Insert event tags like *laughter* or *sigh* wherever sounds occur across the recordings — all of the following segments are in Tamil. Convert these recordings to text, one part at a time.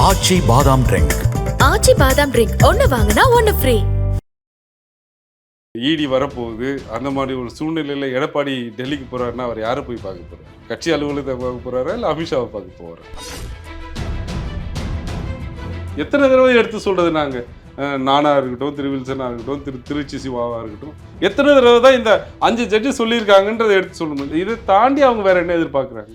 ஆச்சி பாதாம் ட்ரிங்க் ஆச்சி பாதாம் ட்ரிங்க் ஒன்னு வாங்கினா ஒன்னு ஃப்ரீ ஈடி வரப்போகுது. அந்த மாதிரி ஒரு சூழ்நிலையில எடப்பாடி டெல்லிக்கு போறாருன்னா அவர் யாரை போய் பார்க்க போறாரு? கட்சி அலுவலகத்தை பார்க்க போறாரா இல்லை அமித்ஷாவை பார்க்க போறாரா? எத்தனை தடவை எடுத்து சொல்றது நாங்க? அஹ், நானா இருக்கட்டும் திரு வில்சனா இருக்கட்டும் திரு திருச்சி சிவாவா இருக்கட்டும். எத்தனை தடவை தான் இந்த அஞ்சு ஜட்ஜு சொல்லியிருக்காங்கன்றதை எடுத்து சொல்லணும். இதை தாண்டி அவங்க வேற என்ன எதிர்பார்க்குறாங்க?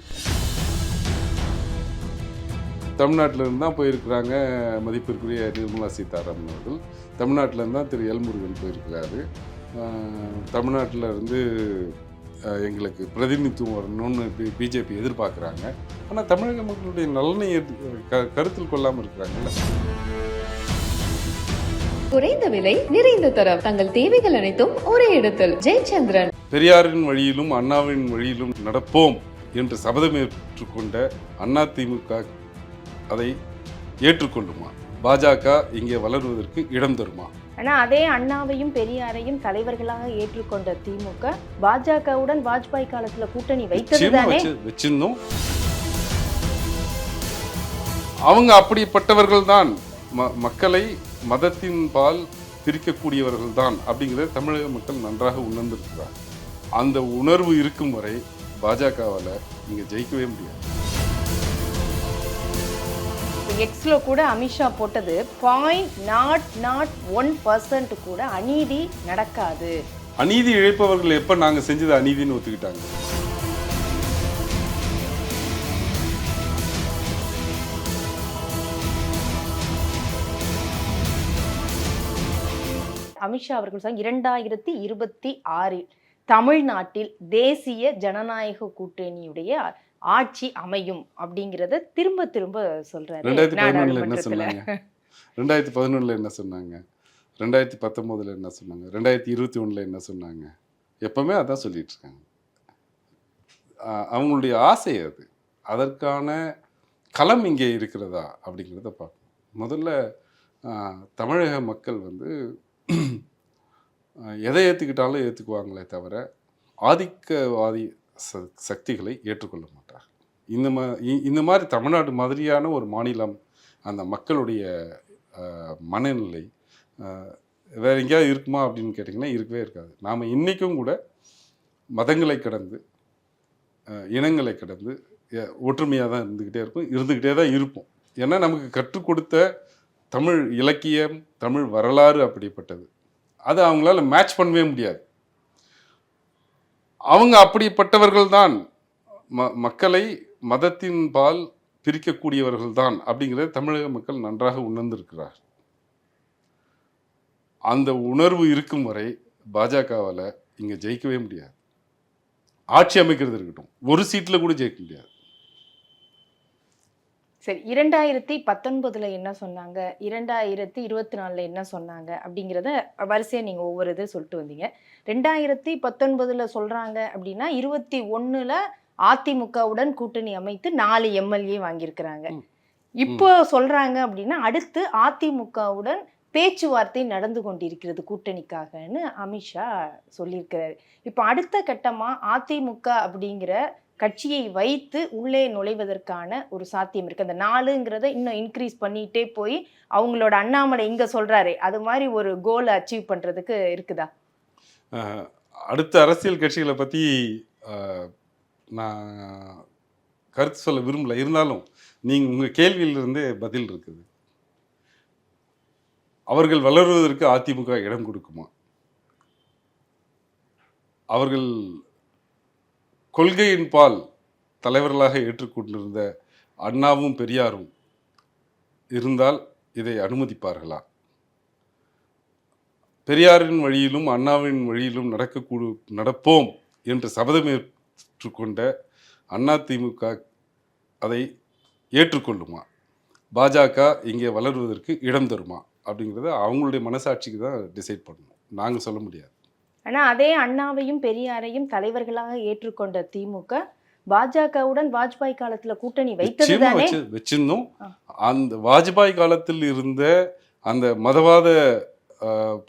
தமிழ்நாட்டில இருந்து தான் போயிருக்கிறாங்க மதிப்பிற்குரிய நிர்மலா சீதாராமன் அவர்கள். தமிழ்நாட்டில இருந்து தான் திரு எல்முருகன் போயிருக்கிறாரு தமிழ்நாட்டுல இருந்து எங்களுக்கு பிரதிநிதித்துவம் வரணும்னு பிஜேபி எதிர்பார்க்குறாங்க. ஆனால் தமிழக மக்களுடைய நலனை க- கருத்தில் கொள்ளாமல் இருக்கிறாங்கல்ல. குறைந்த விலை நிறைந்த தரம் தங்கள் தேவைகள் அனைத்தும் ஒரே இடத்தில். ஜெயச்சந்திரன். பெரியாரின் வழியிலும் அண்ணாவின் வழியிலும் நடப்போம் என்று சபதமேற்றுக்கொண்ட அதிமுக அதை ஏற்றுக்கொள்ளுமா? பாஜக இங்கே வளருவதற்கு இடம் தருமா? ஆனா அதே அண்ணாவையும் பெரியாரையும் தலைவர்களாக ஏற்றுக்கொண்ட திமுக பாஜகவுடன் வாஜ்பாய் காலத்துல கூட்டணி வைத்தது நிச்சயமா தானே? வச்சு வச்சிருந்தோம். அவங்க அப்படிப்பட்டவர்கள் தான் மக்களை மதத்தின் பால் பிரிக்கக்கூடியவர்கள் தான் அப்படிங்கிறத தமிழக மக்கள் நன்றாக உணர்ந்திருக்கிறார் அந்த உணர்வு இருக்கும் வரை பாஜகவால் இங்கே ஜெயிக்கவே முடியாது. எக்ஸ்ல கூட அமித்ஷா போட்டது point not not one percent கூட அநீதி நடக்காது. அநீதி இழைப்பவர்கள் எப்போ நாங்கள் செஞ்சது அநீதின்னு ஒத்துக்கிட்டாங்க. அமித்ஷா அவர்கள் சொன்னாங்க இரண்டாயிரத்தி இருபத்தி ஆறில் தமிழ்நாட்டில் தேசிய ஜனநாயக கூட்டணியுடைய ஆட்சி அமையும் அப்படிங்கறத திரும்ப திரும்ப சொல்றாரு ரெண்டாயிரத்தி பதினொன்றில் என்ன. சொன்னாங்க? ரெண்டாயிரத்தி பதினொன்றில் என்ன சொன்னாங்க? ரெண்டாயிரத்தி பத்தொம்போதில் என்ன சொன்னாங்க? ரெண்டாயிரத்தி இருபத்தி ஒன்றில் என்ன சொன்னாங்க? எப்பவுமே அதான் சொல்லிட்டு இருக்காங்க. அவங்களுடைய ஆசை அது. அதற்கான களம் இங்கே இருக்கிறதா அப்படிங்கிறத பார்க்கணும். முதல்ல தமிழக மக்கள் வந்து எதை ஏற்றுக்கிட்டாலும் ஏற்றுக்குவாங்களே தவிர ஆதிக்கவாதி ச சக்திகளை ஏற்றுக்கொள்ள மாட்டார் இந்த மா இ- இந்த மாதிரி தமிழ்நாடு மாதிரியான ஒரு மாநிலம் அந்த மக்களுடைய மனநிலை வேறு எங்கேயாவது இருக்குமா அப்படின்னு கேட்டிங்கன்னா இருக்கவே இருக்காது. நாம் இன்றைக்கும் கூட மதங்களை கடந்து இனங்களை கடந்து ஒற்றுமையாக தான் இருந்துக்கிட்டே இருக்கும் இருந்துக்கிட்டே தான் இருப்போம். ஏன்னா நமக்கு கற்றுக் கொடுத்த தமிழ் இலக்கியம் தமிழ் வரலாறு அப்படிப்பட்டது. அதை அவங்களால மேட்ச் பண்ணவே முடியாது. அவங்க அப்படிப்பட்டவர்கள் தான் ம மக்களை மதத்தின் பால் பிரிக்கக்கூடியவர்கள் தான் அப்படிங்கிறத தமிழக மக்கள் நன்றாக உணர்ந்திருக்கிறார் அந்த உணர்வு இருக்கும் வரை பாஜகவால் இங்கே ஜெயிக்கவே முடியாது. ஆட்சி அமைக்கிறது இருக்கட்டும். ஒரு சீட்டில் கூட ஜெயிக்க முடியாது. சரி இரண்டாயிரத்தி பத்தொன்பதுல என்ன சொன்னாங்க? இரண்டாயிரத்தி இருபத்தி நாலுல என்ன சொன்னாங்க? அப்படிங்கிறத வரிசையா நீங்க ஒவ்வொரு இது சொல்லிட்டு வந்தீங்க. ரெண்டாயிரத்தி பத்தொன்பதுல சொல்றாங்க அப்படின்னா இருபத்தி ஒண்ணுல அதிமுகவுடன் கூட்டணி அமைத்து நாலு எம்எல்ஏ வாங்கியிருக்கிறாங்க. இப்போ சொல்றாங்க அப்படின்னா அடுத்து அதிமுகவுடன் பேச்சுவார்த்தை நடந்து கொண்டிருக்கிறது கூட்டணிக்காகன்னு அமித்ஷா சொல்லியிருக்கிறாரு. இப்போ அடுத்த கட்டமா அதிமுக அப்படிங்கிற கட்சியை வைத்து உள்ளே நுழைவதற்கான ஒரு சாத்தியம் இருக்கு. அந்த நாலுங்கிறத இன்னும் இன்க்ரீஸ் பண்ணிட்டே போய் அவங்களோட அண்ணாமலை இங்க சொல்றாரு அது மாதிரி ஒரு கோலை அச்சீவ் பண்றதுக்கு இருக்குதா? அடுத்த அரசியல் கட்சிகளை பற்றி நான் கருத்து சொல்ல விரும்பல. இருந்தாலும் நீங்கள் உங்கள் கேள்வியிலிருந்தே பதில் இருக்குது. அவர்கள் வளருவதற்கு அதிமுக இடம் கொடுக்குமா? அவர்கள் கொள்கையின் பால் தலைவர்களாக ஏற்றுக்கொண்டிருந்த அண்ணாவும் பெரியாரும் இருந்தால் இதை அனுமதிப்பார்களா? பெரியாரின் வழியிலும் அண்ணாவின் வழியிலும் நடக்கக்கூடு நடப்போம் என்று சபதமேற்றுக்கொண்ட அதிமுக அதை ஏற்றுக்கொள்ளுமா? பாஜக இங்கே வளருவதற்கு இடம் தருமா? அப்படிங்கிறத அவங்களுடைய மனசாட்சிக்கு தான் டிசைட் பண்ணணும். நாங்கள் சொல்ல முடியாது. ஆனா அதே அண்ணாவையும் பெரியாரையும் தலைவர்களாக ஏற்றுக்கொண்ட திமுக பாஜகவுடன் வாஜ்பாய் காலத்துல கூட்டணி வைத்தது நிச்சயமா தானே? வச்சு வச்சிருந்தோம். அந்த வாஜ்பாய் காலத்தில் இருந்த அந்த மதவாத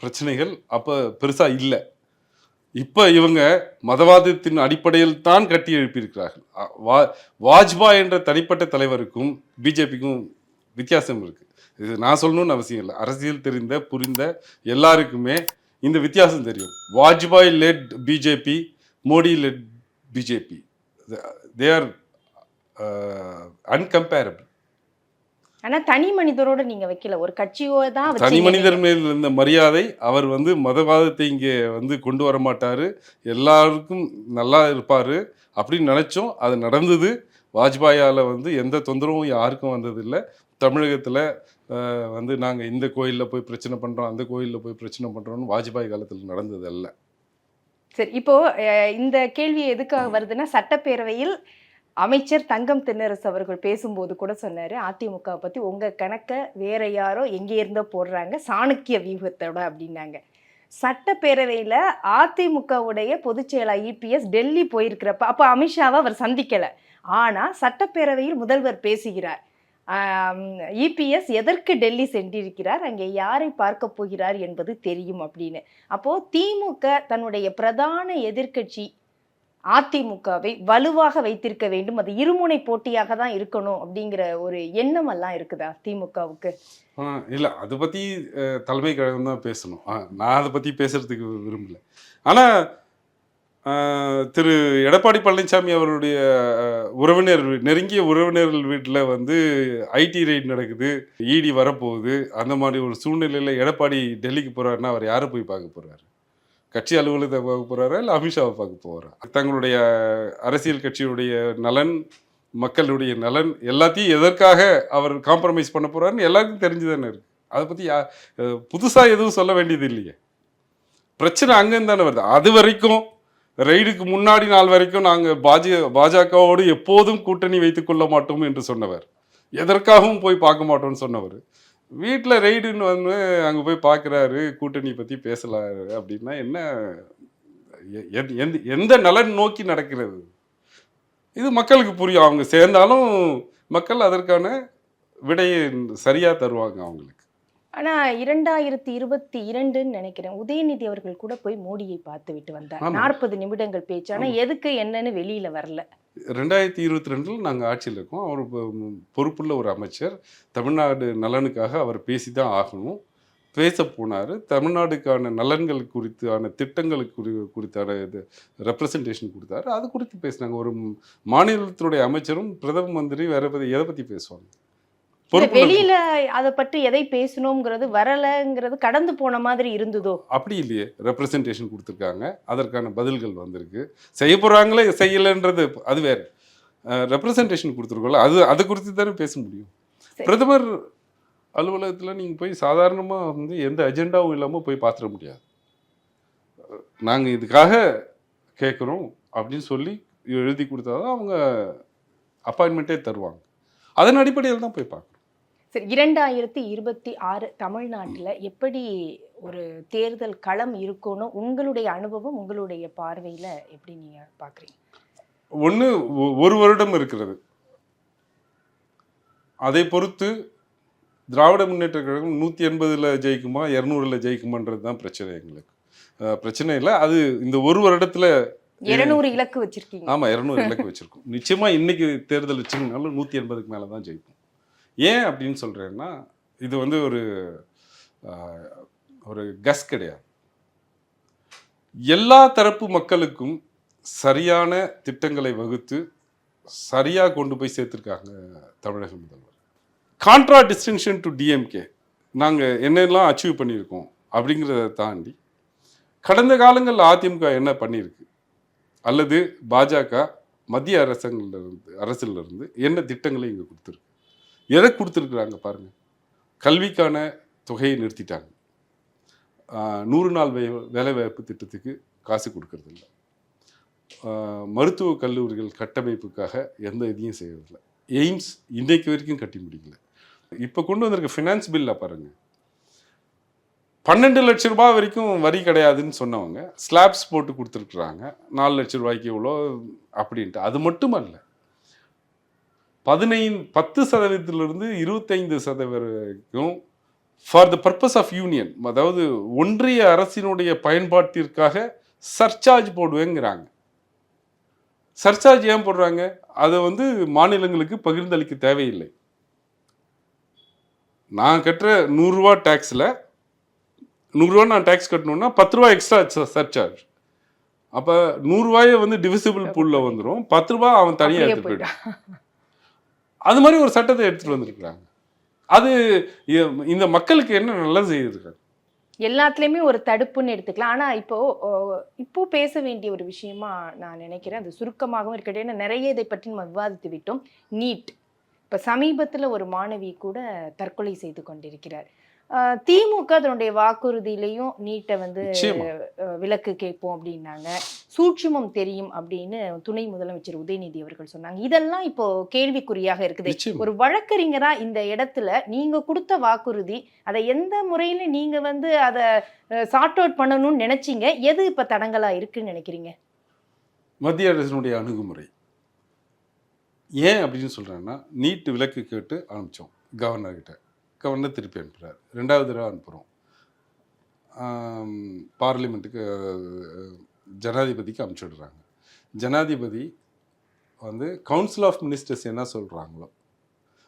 பிரச்சனைகள் அப்ப பெருசா இல்லை. இப்போ இவங்க மதவாதத்தின் அடிப்படையில் தான் கட்டி எழுப்பியிருக்கிறார்கள். வா வாஜ்பாய் என்ற தனிப்பட்ட தலைவருக்கும் பிஜேபிக்கும் வித்தியாசம் இருக்குது இது நான் சொல்லணும்னு அவசியம் இல்லை. அரசியல் தெரிந்த புரிந்த எல்லாருக்குமே இந்த வித்தியாசம் தெரியும். Vajpayee led BJP Modi led BJP they are incomparable ஆனா தனி மனிதரோட நீங்க வைக்கல. ஒரு கட்சியோ தான் தனி மனிதர் மேல் இருந்த மரியாதை அவர் வந்து மதவாதத்தை இங்கே வந்து கொண்டு வர மாட்டாரு. எல்லாருக்கும் நல்லா இருப்பாரு. அப்படின்னு நினைச்சோம். அது நடந்தது. வாஜ்பாயால வந்து எந்த தொந்தரவும் யாருக்கும் வந்ததில்லை. தமிழகத்தில் வந்து நாங்கள் இந்த கோயிலில் போய் பிரச்சனை பண்ணுறோம் அந்த கோயிலில் போய் பிரச்சனை பண்ணுறோம்னு வாஜ்பாய் காலத்தில் நடந்தது அல்ல சரி இப்போ அஹ், இந்த கேள்வி எதுக்காக வருதுன்னா சட்டப்பேரவையில் அமைச்சர் தங்கம் தென்னரசு அவர்கள் பேசும்போது கூட சொன்னார் அதிமுக பற்றி உங்கள் கணக்கை வேற யாரோ எங்கே இருந்தோ போடுறாங்க சாணக்கிய வியூகத்தோட அப்படின்னாங்க. சட்டப்பேரவையில் அதிமுகவுடைய பொதுச்செயலாளர் இபிஎஸ் டெல்லி போயிருக்கிறப்ப அப்போ அமித்ஷாவை அவர் சந்திக்கலை. ஆனால் சட்டப்பேரவையில் முதல்வர் பேசுகிறார். இபிஎஸ் எதற்கு டெல்லி சென்றிருக்கிறார் அங்கே யாரை பார்க்க போகிறார் என்பது தெரியும் அப்படின்னு. அப்போது திமுக தன்னுடைய பிரதான எதிர்க்கட்சி அதிமுகவை வலுவாக வைத்திருக்க வேண்டும். அது இருமுனை போட்டியாக தான் இருக்கணும் அப்படிங்கிற ஒரு எண்ணம் எல்லாம் இருக்குதா திமுகவுக்கு இல்லை அதை பற்றி தலைமை கழகம் தான் பேசணும். நான் அதை பற்றி பேசுறதுக்கு விரும்பல. ஆனால் திரு எடப்பாடி பழனிசாமி அவருடைய உறவினர் நெருங்கிய உறவினர்கள் வீட்டில் வந்து ஐடி ரைட் நடக்குது இடி வரப்போகுது அந்த மாதிரி ஒரு சூழ்நிலையில் எடப்பாடி டெல்லிக்கு போகிறாருன்னா அவர் யாரை போய் பார்க்க போகிறாரு கட்சி அலுவலகத்தை பார்க்க போகிறாரா இல்லை அமித்ஷாவை பார்க்க போகிறாரா தங்களுடைய அரசியல் கட்சியுடைய நலன் மக்களுடைய நலன் எல்லாத்தையும் எதற்காக அவர் காம்ப்ரமைஸ் பண்ண போகிறாருன்னு எல்லாருக்கும் தெரிஞ்சுதானே இருக்குது அதை பற்றி யா புதுசாக எதுவும் சொல்ல வேண்டியது இல்லையே. பிரச்சனை அங்கேருந்து தானே வருது. அது வரைக்கும் ரெய்டுக்கு முன்னாடி நாள் வரைக்கும் நாங்கள் பாஜ பாஜகவோடு எப்போதும் கூட்டணி வைத்துக் கொள்ள மாட்டோம் என்று சொன்னவர். எதற்காகவும் போய் பார்க்க மாட்டோம்னு சொன்னவர். வீட்டில் ரெய்டுன்னு வந்து அங்கே போய் பார்க்குறாரு கூட்டணி பற்றி பேசலாரு அப்படின்னா என்ன? எந்த- எந்த நலன் நோக்கி நடக்கிறது? இது மக்களுக்கு புரியும். அவங்க சேர்ந்தாலும் மக்கள் அதற்கான விடையை சரியாக தருவாங்க அவங்களுக்கு. ஆனா இரண்டாயிரத்தி இருபத்தி இரண்டுன்னு நினைக்கிறேன். உதயநிதி அவர்கள் கூட போய் மோடியை பார்த்து விட்டு வந்தார். நாற்பது நிமிடங்கள் பேச்சு. ஆனா எதுக்கு என்னன்னு வெளியில வரல. ரெண்டாயிரத்தி இருபத்தி ரெண்டில் நாங்கள் ஆட்சியில் இருக்கோம். அவர் பொ- பொறுப்புள்ள ஒரு அமைச்சர். தமிழ்நாடு நலனுக்காக அவர் பேசி தான் ஆகணும். பேச போனார். தமிழ்நாடுக்கான நலன்கள் குறித்தான திட்டங்களுக்கு குறி குறித்தான இது ரெப்ரசன்டேஷன் கொடுத்தாரு. அது குறித்து பேசினாங்க. ஒரு மாநிலத்தினுடைய அமைச்சரும் பிரதம மந்திரி வேற எதை பற்றி பேசுவாங்க? வெளியில அதை பற்றி எதை பேசணுங்கிறது வரலங்கிறது கடந்து போன மாதிரி இருந்ததோ? அப்படி இல்லையே. ரெப்ரசன்டேஷன் கொடுத்துருக்காங்க. அதற்கான பதில்கள் வந்திருக்கு. செய்ய போகிறாங்களே செய்யலைன்றது அது வேற. ரெப்ரசன்டேஷன் கொடுத்துருக்கோம்ல அது அது குறித்து தானே பேச முடியும். பிரதமர் அலுவலகத்தில் நீங்கள் போய் சாதாரணமாக வந்து எந்த அஜெண்டாவும் இல்லாமல் போய் பார்த்துட முடியாது. நாங்கள் இதுக்காக கேட்குறோம் அப்படின்னு சொல்லி எழுதி கொடுத்தாதான் அவங்க அப்பாயின்மெண்ட்டே தருவாங்க. அதன் அடிப்படையில் தான் போய் பார்க்கணும். சரி இரண்டாயிரத்தி இருபத்தி ஆறு தமிழ்நாட்டுல எப்படி ஒரு தேர்தல் களம் இருக்கணும் உங்களுடைய அனுபவம் உங்களுடைய பார்வையில எப்படி நீங்க பாக்குறீங்க ஒன்று ஒரு வருடம் இருக்கிறது. அதை பொறுத்து திராவிட முன்னேற்ற கழகம் நூற்றி எண்பதில் ஜெயிக்குமா இரநூறுல ஜெயிக்குமான்றது தான் பிரச்சனை எங்களுக்கு. பிரச்சனை இல்லை. அது இந்த ஒரு வருடத்தில் இருநூறு இலக்கு வச்சிருக்கீங்க. ஆமாம் இரநூறு இலக்கு வச்சுருக்கோம். நிச்சயமாக இன்னைக்கு தேர்தல் வச்சுங்கனாலும் நூற்றி எண்பதுக்கு மேலே தான் ஜெயிப்போம். ஏன் அப்படின்னு சொல்கிறேன்னா இது வந்து ஒரு ஒரு கஸ் கிடையாது. எல்லா தரப்பு மக்களுக்கும் சரியான திட்டங்களை வகுத்து சரியாக கொண்டு போய் சேர்த்துருக்காங்க தமிழக முதல்வர். கான்ட்ரா டிஸ்டிங்ஷன் டு டிஎம்கே நாங்கள் என்னெல்லாம் அச்சீவ் பண்ணியிருக்கோம் அப்படிங்கிறத தாண்டி கடந்த காலங்களில் அதிமுக என்ன பண்ணியிருக்கு? அல்லது பாஜக மத்திய அரசாங்கள்ல இருந்து அரசுலருந்து என்ன திட்டங்களை இங்கே கொடுத்துருக்கு? எதை கொடுத்துருக்குறாங்க பாருங்க. கல்விக்கான தொகையை நிறுத்திட்டாங்க. நூறு நாள் வே வேலைவாய்ப்பு திட்டத்துக்கு காசு கொடுக்கறதில்ல ஆஹ் மருத்துவ கல்லூரிகள் கட்டமைப்புக்காக எந்த இதையும் செய்யறதில்ல. எய்ம்ஸ் இன்றைக்கு வரைக்கும் கட்டி முடிக்கல. இப்போ கொண்டு வந்திருக்க ஃபினான்ஸ் பில்ல பாருங்க. பன்னெண்டு லட்ச ரூபாய் வரைக்கும் வரி கிடையாதுன்னு சொன்னவங்க ஸ்லாப்ஸ் போட்டு கொடுத்துருக்குறாங்க. நாலு லட்ச ரூபாய்க்கு எவ்வளோ அப்படின்ட்டு. அது மட்டுமல்ல பதினைந்து பத்து சதவீதத்திலிருந்து இருபத்தைந்து சதவீதம் for the purpose of union அதாவது ஒன்றிய அரசினுடைய பயன்பாட்டிற்காக சர்சார்ஜ் போடுவேங்கிறாங்க. சர்சார்ஜ் ஏன் போடுறாங்க? அதை வந்து மாநிலங்களுக்கு பகிர்ந்தளிக்க தேவையில்லை. நான் கட்டுற நூறுரூவா டேக்ஸில் நூறுரூவா நான் டேக்ஸ் கட்டணும்னா பத்து ரூபா எக்ஸ்ட்ரா சர்சார்ஜ் அப்போ நூறுரூவாயை வந்து டிவிசிபிள் பூலில் வந்துடும் பத்து ரூபா அவன் தனியாக அப்படியே எடுத்து போயிடும் அது மாதிரி ஒரு சட்டத்தை எடுத்துகிட்டு வந்திருக்கிறாங்க. அது இந்த மக்களுக்கு என்ன நல்லது செய்திருக்காங்க எல்லாத்துலேயுமே ஒரு தடுப்புன்னு எடுத்துக்கலாம். ஆனால் இப்போ இப்போ பேச வேண்டிய ஒரு விஷயமா நான் நினைக்கிறேன் அது சுருக்கமாகவும் இருக்கட்டும். ஏன்னா நிறைய இதை பற்றி நம்ம விவாதித்து விட்டோம். நீட். இப்போ சமீபத்தில் ஒரு மாணவி கூட தற்கொலை செய்து கொண்டிருக்கிறார். திமுக அதனுடைய வாக்குறுதியிலையும் நீட்டை வந்து விலக்கு கேட்போம் அப்படின்னாங்க. சூட்சுமம் தெரியும் அப்படின்னு துணை முதலமைச்சர் உதயநிதி அவர்கள் சொன்னாங்க. இதெல்லாம் இப்போ கேள்விக்குறியாக இருக்குது. ஒரு வழக்கறிஞரா இந்த இடத்துல நீங்க கொடுத்த வாக்குறுதி அதை எந்த முறையில நீங்க வந்து அதை சார்ட் அவுட் பண்ணணும்னு நினைச்சீங்க? எது இப்ப தடங்கலா இருக்குன்னு நினைக்கிறீங்க? மத்திய அரசினுடைய அணுகுமுறை. ஏன் அப்படின்னு சொல்கிறேன்னா நீட் விலக்கு கேட்டு அனுப்பிச்சோம் கவர்னர்கிட்ட. கவர்னர் திருப்பி அனுப்புகிறார் ரெண்டாவது தடவை அனுப்புகிறோம் பார்லிமெண்ட்டுக்கு ஜனாதிபதிக்கு அனுப்பிச்சுடுறாங்க ஜனாதிபதி வந்து கவுன்சில் ஆஃப் மினிஸ்டர்ஸ் என்ன சொல்கிறாங்களோ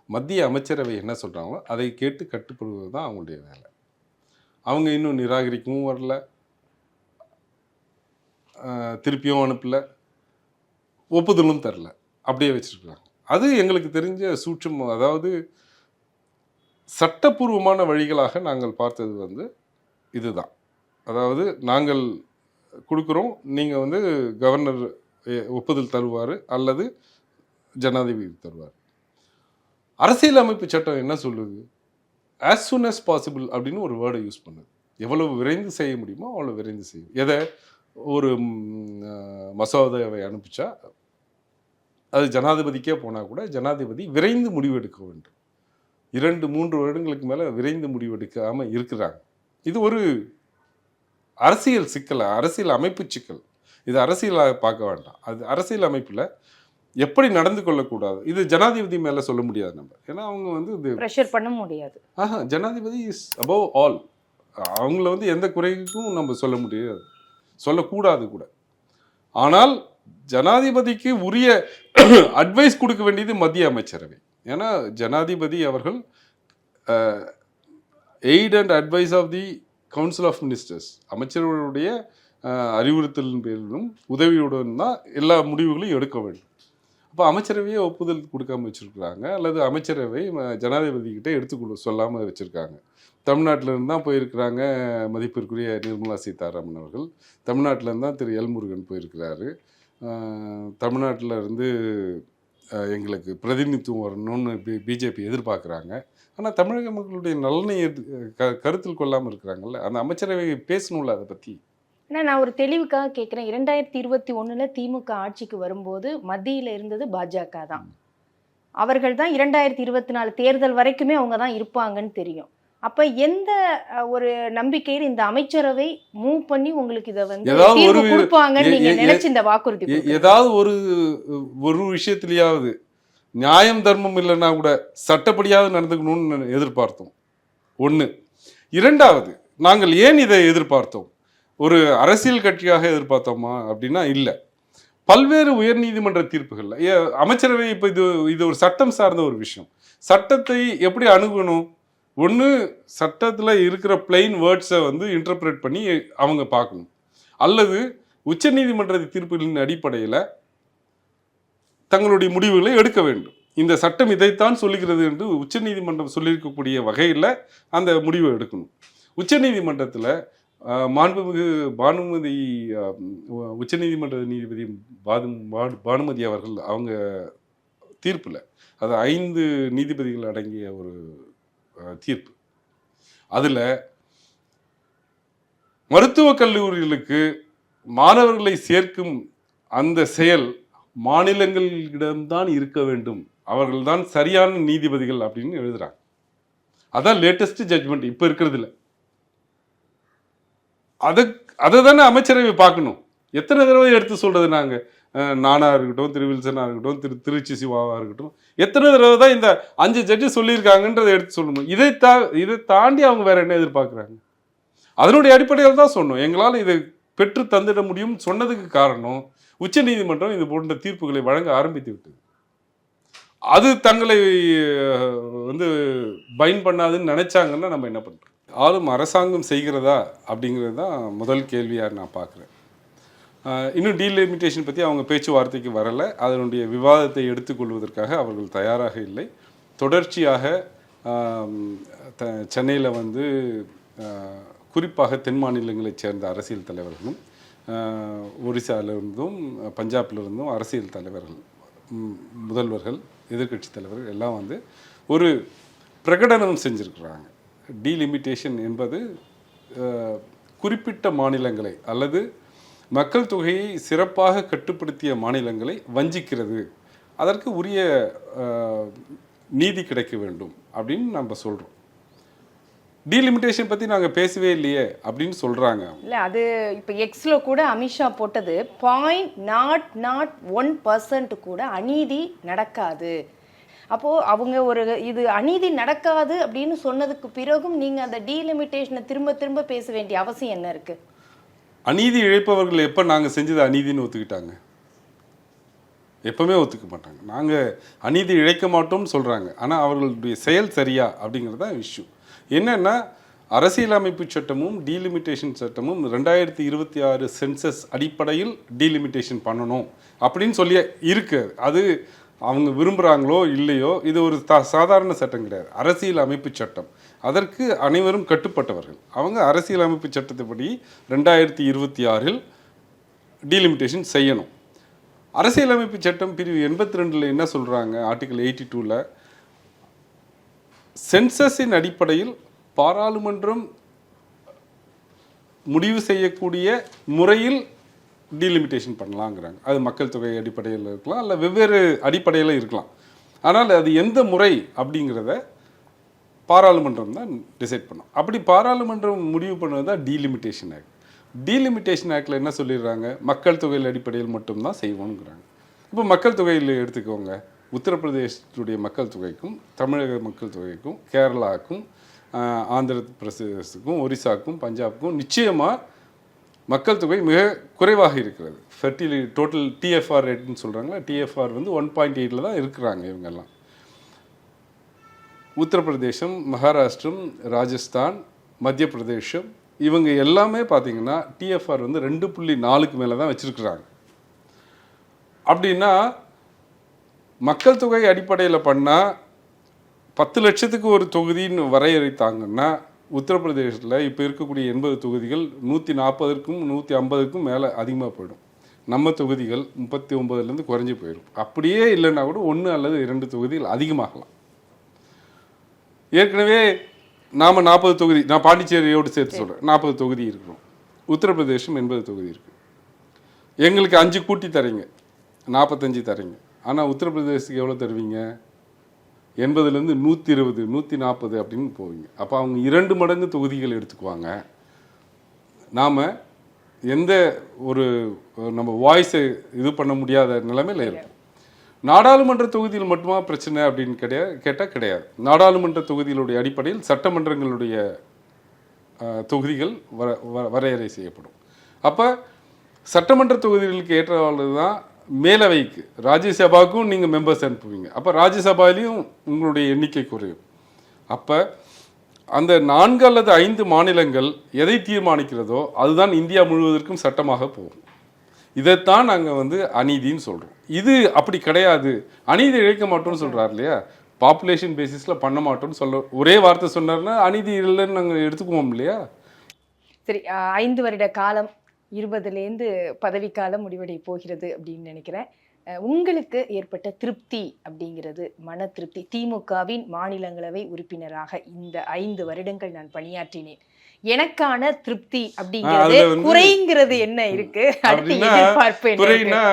மத்திய அமைச்சரவை என்ன சொல்கிறாங்களோ அதை கேட்டு கட்டுப்படுவது தான் அவங்களுடைய வேலை. அவங்க இன்னும் நிராகரிக்கவும் வரல. திருப்பியும் அனுப்பல. ஒப்புதலும் தரல. அப்படியே வச்சுருக்குறாங்க. அது எங்களுக்கு தெரிஞ்ச சூட்சம் அதாவது சட்டப்பூர்வமான வழிகளாக நாங்கள் பார்த்தது வந்து இதுதான். அதாவது நாங்கள் கொடுக்குறோம் நீங்கள் வந்து கவர்னர் எ- ஒப்புதல் தருவார் அல்லது ஜனாதிபதி தருவார். அரசியலமைப்பு சட்டம் என்ன சொல்லுது? ஆஸ் சூன் அஸ் பாசிபிள் அப்படின்னு ஒரு வேர்டை யூஸ் பண்ணுது. எவ்வளவு விரைந்து செய்ய முடியுமோ அவ்வளோ விரைந்து செய்யும். எதை? ஒரு மசோதாவை அனுப்பிச்சா அது ஜனாதிபதிக்கே போனால் கூட ஜனாதிபதி விரைந்து முடிவெடுக்க வேண்டும். இரண்டு மூன்று வருடங்களுக்கு மேலே விரைந்து முடிவெடுக்காமல் இருக்கிறாங்க. இது ஒரு அரசியல் சிக்கல்? அரசியல் அமைப்பு சிக்கல். இது அரசியலாக பார்க்க வேண்டாம். அது அரசியல் அமைப்பில் எப்படி நடந்து கொள்ளக்கூடாது? இது ஜனாதிபதி மேலே சொல்ல முடியாது நம்ம. ஏன்னா அவங்க வந்து இது ப்ரெஷர் பண்ண முடியாது. ஆஹா ஜனாதிபதி இஸ் அபவ் ஆல் அவங்கள வந்து எந்த குறைக்கும் நம்ம சொல்ல முடியாது. சொல்லக்கூடாது கூட. ஆனால் ஜனாதிபதிக்கு உரிய அட்வைஸ் கொடுக்க வேண்டியது மத்திய அமைச்சரவை. ஏன்னா ஜனாதிபதி அவர்கள் aid and advice of the council of ministers அமைச்சர்களுடைய அறிவுறுத்தலின் பேரிலும் உதவியுடன் தான் எல்லா முடிவுகளையும் எடுக்க வேண்டும். அப்போ அமைச்சரவையே ஒப்புதல் கொடுக்காம வச்சுருக்குறாங்க அல்லது அமைச்சரவை ஜனாதிபதிக்கிட்டே எடுத்துக்கொடு சொல்லாமல் வச்சுருக்காங்க. தமிழ்நாட்டிலேருந்து தான் போயிருக்கிறாங்க மதிப்பிற்குரிய நிர்மலா சீதாராமன் அவர்கள். தமிழ்நாட்டிலேருந்து தான் திரு எல் முருகன் போயிருக்கிறாரு. தமிழ்நாட்டில் இருந்து எங்களுக்கு பிரதிநிதித்துவம் வரணும்னு பி பிஜேபி எதிர்பார்க்குறாங்க. ஆனால் தமிழக மக்களுடைய நலனை க கருத்தில் கொள்ளாமல் இருக்கிறாங்கல்ல? அந்த அமைச்சரவை பேசணும்ல அதை பற்றி ஆனா நான் ஒரு தெளிவுக்காக கேட்கிறேன் இரண்டாயிரத்தி இருபத்தி ஒண்ணுல திமுக ஆட்சிக்கு வரும்போது மத்தியில இருந்தது பாஜக தான். அவர்கள் தான் இரண்டாயிரத்தி இருபத்தி நாலு தேர்தல் வரைக்குமே அவங்க தான் இருப்பாங்கன்னு தெரியும். அப்ப எந்த ஒரு நம்பிக்கையில் இந்த அமைச்சரவை மூவ் பண்ணி உங்களுக்கு இதை வந்து கொடுப்பாங்கன்னு நீங்க நினைச்சு இந்த வாக்குறுதி. ஏதாவது ஒரு ஒரு விஷயத்திலேயாவது நியாயம் தர்மம் இல்லைன்னா கூட சட்டப்படியாவது நடந்துக்கணும்னு எதிர்பார்த்தோம். ஒன்று இரண்டாவது நாங்கள் ஏன் இதை எதிர்பார்த்தோம்? ஒரு அரசியல் கட்சியாக எதிர்பார்த்தோமா அப்படின்னா இல்லை. பல்வேறு உயர்நீதிமன்ற தீர்ப்புகள்ல ஏ, அமைச்சரவை இப்போ இது இது ஒரு சட்டம் சார்ந்த ஒரு விஷயம். சட்டத்தை எப்படி அணுகணும்? ஒன்று சட்டத்தில் இருக்கிற பிளெயின் வேர்ட்ஸை வந்து இன்டர்பிரேட் பண்ணி அவங்க பார்க்கணும். அல்லது உச்சநீதிமன்ற தீர்ப்புகளின் அடிப்படையில் தங்களுடைய முடிவுகளை எடுக்க வேண்டும். இந்த சட்டம் இதைத்தான் சொல்லுகிறது என்று உச்சநீதிமன்றம் சொல்லியிருக்கக்கூடிய வகையில் அந்த முடிவை எடுக்கணும். உச்சநீதிமன்றத்தில் மாண்புமிகு பானுமதி உச்சநீதிமன்ற நீதிபதி பாது பானுமதி அவர்கள் அவங்க தீர்ப்பில் அது ஐந்து நீதிபதிகள் அடங்கிய ஒரு தீர்ப்பு. அதில் மருத்துவக் கல்லூரிகளுக்கு மாணவர்களை சேர்க்கும் அந்த செயல் மாநிலங்களிடம்தான் இருக்க வேண்டும். அவர்கள்தான் சரியான நீதிபதிகள் அப்படின்னு எழுதுறாங்க. அதான் லேட்டஸ்ட் ஜட்ஜ்மெண்ட் இப்போ இருக்கிறதுல. அதை அதை தானே அமைச்சரவை பார்க்கணும். எத்தனை தடவை எடுத்து சொல்றது நாங்க? நானாக நானா இருக்கட்டும் திரு வில்சனாக இருக்கட்டும் திரு திருச்சி சிவாவாக இருக்கட்டும் எத்தனை தடவை தான் இந்த அஞ்சு ஜட்ஜு சொல்லியிருக்காங்கன்றதை எடுத்து சொல்லணும். இதை தா இதை தாண்டி அவங்க வேற என்ன எதிர்பார்க்குறாங்க? அதனுடைய அடிப்படையில் தான் சொன்னோம் எங்களால் இதை பெற்று தந்துட முடியும் சொன்னதுக்கு காரணம் உச்சநீதிமன்றம் இது போன்ற தீர்ப்புகளை வழங்க ஆரம்பித்து விட்டது. அது தங்களை வந்து பைன் பண்ணாதுன்னு நினைச்சாங்கன்னா நம்ம என்ன பண்ணுறோம் ஆளும் அரசாங்கம் செய்கிறதா அப்படிங்கிறது தான் முதல் கேள்வியாக நான் பார்க்குறேன். இன்னும் டீலிமிட்டேஷன் பற்றி அவங்க பேச்சுவார்த்தைக்கு வரலை. அதனுடைய விவாதத்தை எடுத்துக்கொள்வதற்காக அவர்கள் தயாராக இல்லை. தொடர்ச்சியாக த சென்னையில் வந்து குறிப்பாக தென் மாநிலங்களைச் சேர்ந்த அரசியல் தலைவர்களும் ஒரிசாவிலிருந்தும் பஞ்சாபிலிருந்தும் அரசியல் தலைவர்கள் முதல்வர்கள் எதிர்க்கட்சி தலைவர்கள் எல்லாம் வந்து ஒரு பிரகடனம் செஞ்சுருக்கிறாங்க. டீலிமிட்டேஷன் என்பது குறிப்பிட்ட மாநிலங்களை அல்லது மக்கள் தொகையை சிறப்பாக கட்டுப்படுத்திய மாநிலங்களை வஞ்சிக்கிறது. அதற்கு உரிய நீதி கிடைக்க வேண்டும் அப்படின்னு நம்ம சொல்கிறோம் டீலிமிட்டேஷன் பற்றி நாங்கள் பேசவே இல்லையே அப்படின்னு சொல்கிறாங்க இல்லை அது இப்போ எக்ஸில் கூட அமித்ஷா போட்டது point not not one percent கூட அநீதி நடக்காது. அப்போது அவங்க ஒரு இது அநீதி நடக்காது அப்படின்னு சொன்னதுக்கு பிறகும் நீங்கள் அந்த டீலிமிட்டேஷனை திரும்ப திரும்ப பேச வேண்டிய அவசியம் என்ன இருக்குது அநீதி இழைப்பவர்கள் எப்போ நாங்கள் செஞ்சது அநீதின்னு ஒத்துக்கிட்டாங்க? எப்பவுமே ஒத்துக்க மாட்டாங்க. நாங்கள் அநீதி இழைக்க மாட்டோம்னு சொல்கிறாங்க ஆனால் அவர்களுடைய செயல் சரியா அப்படிங்கிறது தான் இஷ்யூ என்னென்னா அரசியலமைப்பு சட்டமும் டீலிமிட்டேஷன் சட்டமும் ரெண்டாயிரத்தி இருபத்தி ஆறு சென்சஸ் அடிப்படையில் டீலிமிட்டேஷன் பண்ணணும் அப்படின்னு சொல்லி இருக்கு. அது அவங்க விரும்புகிறாங்களோ இல்லையோ இது ஒரு தா சாதாரண சட்டம் கிடையாது. அரசியல் அமைப்பு சட்டம். அதற்கு அனைவரும் கட்டுப்பட்டவர்கள். அவங்க அரசியல் அமைப்பு சட்டத்தைப்படி ரெண்டாயிரத்தி இருபத்தி ஆறில் டீலிமிட்டேஷன் செய்யணும். அரசியலமைப்பு சட்டம் பிரிவு எண்பத்தி ரெண்டில் என்ன சொல்கிறாங்க ஆர்டிகல் எயிட்டி டூவில் சென்சஸின் அடிப்படையில் பாராளுமன்றம் முடிவு செய்யக்கூடிய முறையில் டீலிமிட்டேஷன் பண்ணலாங்கிறாங்க. அது மக்கள் தொகை அடிப்படையில் இருக்கலாம் இல்லை வெவ்வேறு அடிப்படையில் இருக்கலாம். ஆனால் அது எந்த முறை அப்படிங்கிறத பாராளுமன்றம் தான் டிசைட் பண்ணும். அப்படி பாராளுமன்றம் முடிவு பண்ணது தான் டீலிமிட்டேஷன் ஆக்ட் டீலிமிட்டேஷன் ஆக்டில் என்ன சொல்லிடுறாங்க? மக்கள் தொகையில் அடிப்படையில் மட்டும்தான் செய்வோங்கிறாங்க. இப்போ மக்கள் தொகையில் எடுத்துக்கோங்க. உத்தரப்பிரதேசத்துடைய மக்கள் தொகைக்கும் தமிழக மக்கள் தொகைக்கும் கேரளாவுக்கும் ஆந்திர பிரதேசத்துக்கும் ஒரிசாக்கும் பஞ்சாபுக்கும் நிச்சயமாக மக்கள் தொகை மிக குறைவாக இருக்கிறது. ஃபெர்டிலி டோட்டல் டிஎஃப்ஆர் ரேட்னு சொல்கிறாங்களா டிஎஃப்ஆர் வந்து ஒன் பாயிண்ட் எயிட்டில் தான் இருக்கிறாங்க இவங்கெல்லாம். உத்தரப்பிரதேசம் மகாராஷ்டிரம் ராஜஸ்தான் மத்திய பிரதேசம் இவங்க எல்லாமே பார்த்தீங்கன்னா டிஎஃப்ஆர் வந்து ரெண்டு புள்ளி நாலுக்கு மேலே தான் வச்சுருக்குறாங்க. அப்படின்னா மக்கள் தொகை அடிப்படையில் பண்ணால் பத்து லட்சத்துக்கு ஒரு தொகுதின்னு வரையறைத்தாங்கன்னா உத்தரப்பிரதேசத்தில் இப்போ இருக்கக்கூடிய எண்பது தொகுதிகள் நூற்றி நாற்பதுக்கும் நூற்றி ஐம்பதுக்கும் மேலே அதிகமாக போயிடும். நம்ம தொகுதிகள் முப்பத்தி ஒம்பதுலேருந்து குறைஞ்சி போயிடும். அப்படியே இல்லைன்னா கூட ஒன்று அல்லது இரண்டு தொகுதிகள் அதிகமாகலாம். ஏற்கனவே நாம் நாற்பது தொகுதி நான் பாண்டிச்சேரியோடு சேர்த்து சொல்கிறேன் நாற்பது தொகுதி இருக்கிறோம். உத்தரப்பிரதேசம் எண்பது தொகுதி இருக்குது எங்களுக்கு அஞ்சு கூட்டி தரீங்க. நாற்பத்தஞ்சு தரீங்க. ஆனால் உத்தரப்பிரதேசத்துக்கு எவ்வளோ தருவீங்க? எண்பதுலேருந்து நூற்றி இருபது நூற்றி நாற்பது அப்படின்னு போவீங்க. அப்போ அவங்க இரண்டு மடங்கு தொகுதிகள் எடுத்துக்குவாங்க. நாம் எந்த ஒரு நம்ம வாய்ஸை இது பண்ண முடியாத நிலைமையில் இருக்கும் நாடாளுமன்ற தொகுதியில் மட்டுமா பிரச்சனை அப்படின்னு கிடையாது கேட்டால் கிடையாது. நாடாளுமன்ற தொகுதிகளுடைய அடிப்படையில் சட்டமன்றங்களுடைய தொகுதிகள் வர வ- வரையறை செய்யப்படும். அப்போ சட்டமன்ற தொகுதிகளுக்கு ஏற்றவாறு தான் மேலவைக்கு ராஜ்யசபாவுக்கும் நீங்கள் மெம்பர்ஸ் அனுப்புவீங்க. அப்போ ராஜ்யசபாலையும் உங்களுடைய எண்ணிக்கை குறையும். அப்போ அந்த நான்கு அல்லது ஐந்து மாநிலங்கள் எதை தீர்மானிக்கிறதோ அதுதான் இந்தியா முழுவதற்கும் சட்டமாக போகும். இதைத்தான் நாங்கள் வந்து அநீதின்னு சொல்கிறோம் இது அப்படி கிடையாது. அநீதி இழைக்க மாட்டோம்னு சொல்கிறார் இல்லையா? பாப்புலேஷன் பேசிஸில் பண்ண மாட்டோம்னு சொல்ல ஒரே வார்த்தை சொன்னார்னா அநீதி இல்லைன்னு நாங்கள் எடுத்துக்குவோம் இல்லையா? சரி ஐந்து வருட காலம் இருபதுலேருந்து பதவிக்காலம் முடிவடைய போகிறது அப்படின்னு நினைக்கிறேன். உங்களுக்கு ஏற்பட்ட திருப்தி அப்படிங்கிறது மன திருப்தி. திமுகவின் மாநிலங்களவை உறுப்பினராக இந்த ஐந்து வருடங்கள் நான் பணியாற்றினேன். எனக்கான திருப்தி அப்படிங்கிறது குறைங்கிறது என்ன இருக்கு? அடுத்து அப்படின்னா எதிர்பார்ப்பு என்ன இருக்கு? குறைனா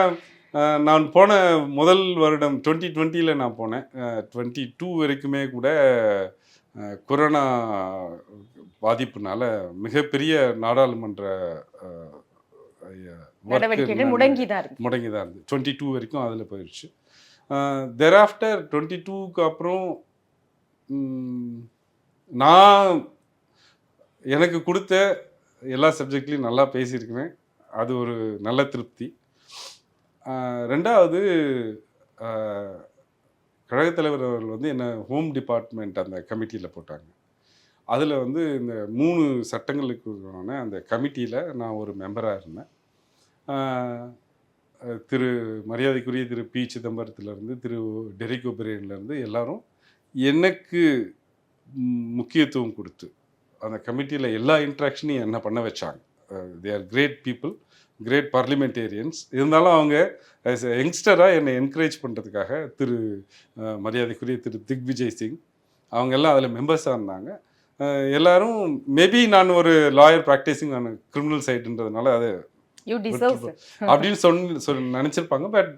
அஹ், நான் போன முதல் வருடம் டுவெண்ட்டி டுவெண்ட்டியில் நான் போனேன். டுவெண்ட்டி டூ வரைக்குமே கூட கொரோனா பாதிப்புனால மிகப்பெரிய நாடாளுமன்ற நடவடிக்கைகள் முடங்கி தான் இருக்கு. முடங்கி தான் இருந்தது டுவெண்ட்டி டூ வரைக்கும் அதில் போயிடுச்சு தெராஃப்டர் டுவெண்ட்டி டூக்கு அப்புறம் நான் எனக்கு கொடுத்த எல்லா சப்ஜெக்ட்லையும் நல்லா பேசியிருக்கிறேன். அது ஒரு நல்ல திருப்தி. ரெண்டாவது கழகத் தலைவர் அவர்கள் வந்து என்ன ஹோம் டிபார்ட்மெண்ட் அந்த கமிட்டியில் போட்டாங்க. அதில் வந்து இந்த மூணு சட்டங்களுக்கு அந்த கமிட்டியில் நான் ஒரு மெம்பராக இருந்தேன். திரு மரியாதைக்குரிய திரு பி சிதம்பரத்துலேருந்து திரு டெரிக் ஒபிரேன்லேருந்து எல்லாரும் எனக்கு முக்கியத்துவம் கொடுத்து அந்த கமிட்டியில் எல்லா இன்ட்ராக்ஷனையும் என்ன பண்ண வச்சாங்க. They are great people great parliamentarians இருந்தாலும் அவங்க ஆஸ் எ யங்ஸ்டராக என்னை என்கரேஜ் பண்ணுறதுக்காக திரு மரியாதைக்குரிய திரு திக்விஜய் சிங் அவங்க எல்லாம் அதில் மெம்பர்ஸாக இருந்தாங்க. எல்லாரும் மேபி நான் ஒரு லாயர் ப்ராக்டிஸிங் நான் கிரிமினல் சைடுன்றதுனால அது *laughs* அப்படின்னு சொன்ன சொல் நினச்சிருப்பாங்க. பட்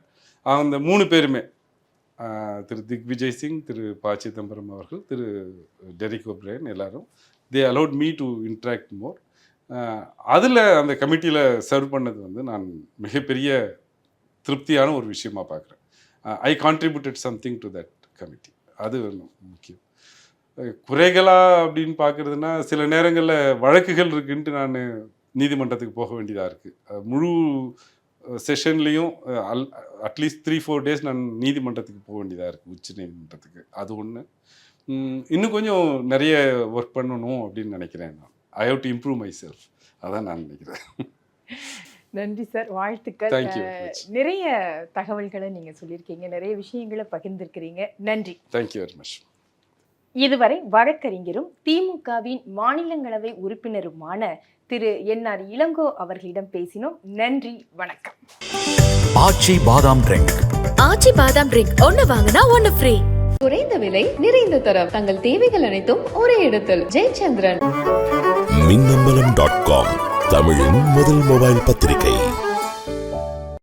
அந்த மூணு பேருமே திரு திக்விஜய் சிங் திரு ப சிதம்பரம் அவர்கள் திரு டெரிக் ஒப்ரேன் எல்லாரும் they allowed me to interact more அதில் அந்த கமிட்டியில் சர்வ் பண்ணது வந்து நான் மிகப்பெரிய திருப்தியான ஒரு விஷயமா பார்க்குறேன். I contributed something to that committee அது முக்கியம். குறைகளா அப்படின்னு பார்க்குறதுனா சில நேரங்களில் வழக்குகள் இருக்குன்ட்டு நான் நீதிமன்றத்துக்கு போக வேண்டியதாக இருக்குது முழு செஷன்லேயும் all at least three four days நான் நீதிமன்றத்துக்கு போக வேண்டியதாக இருக்குது உச்ச நீதிமன்றத்துக்கு. அது ஒன்று இன்னும் கொஞ்சம் நிறைய ஒர்க் பண்ணணும் அப்படின்னு நினைக்கிறேன் நான். I have to improve myself அதான் நான் நினைக்கிறேன். நன்றி சார். வாழ்த்துக்கள். நிறைய தகவல்களை நீங்க சொல்லியிருக்கீங்க. நிறைய விஷயங்களை பகிர்ந்திருக்கிறீங்க. நன்றி. தேங்க்யூ வெரி மச் இதுவரை வழக்கறிஞரும் திமுகவின் மாநிலங்களவை உறுப்பினருமான திரு என் ஆர் இளங்கோ அவர்களிடம் பேசினோம். நன்றி வணக்கம். ஆச்சி பாதாம் ட்ரிங்க். ஆச்சி பாதாம் ட்ரிங்க். ஒன்னு வாங்கினா ஒன்னு ஃப்ரீ குறைந்த விலை நிறைந்த தரம். தங்கள் தேவைகள் அனைத்தும் ஒரே இடத்தில். ஜெயச்சந்திரன். மின்னம்பலம் டாட் காம் தமிழின் முதல் மொபைல் பத்திரிகை.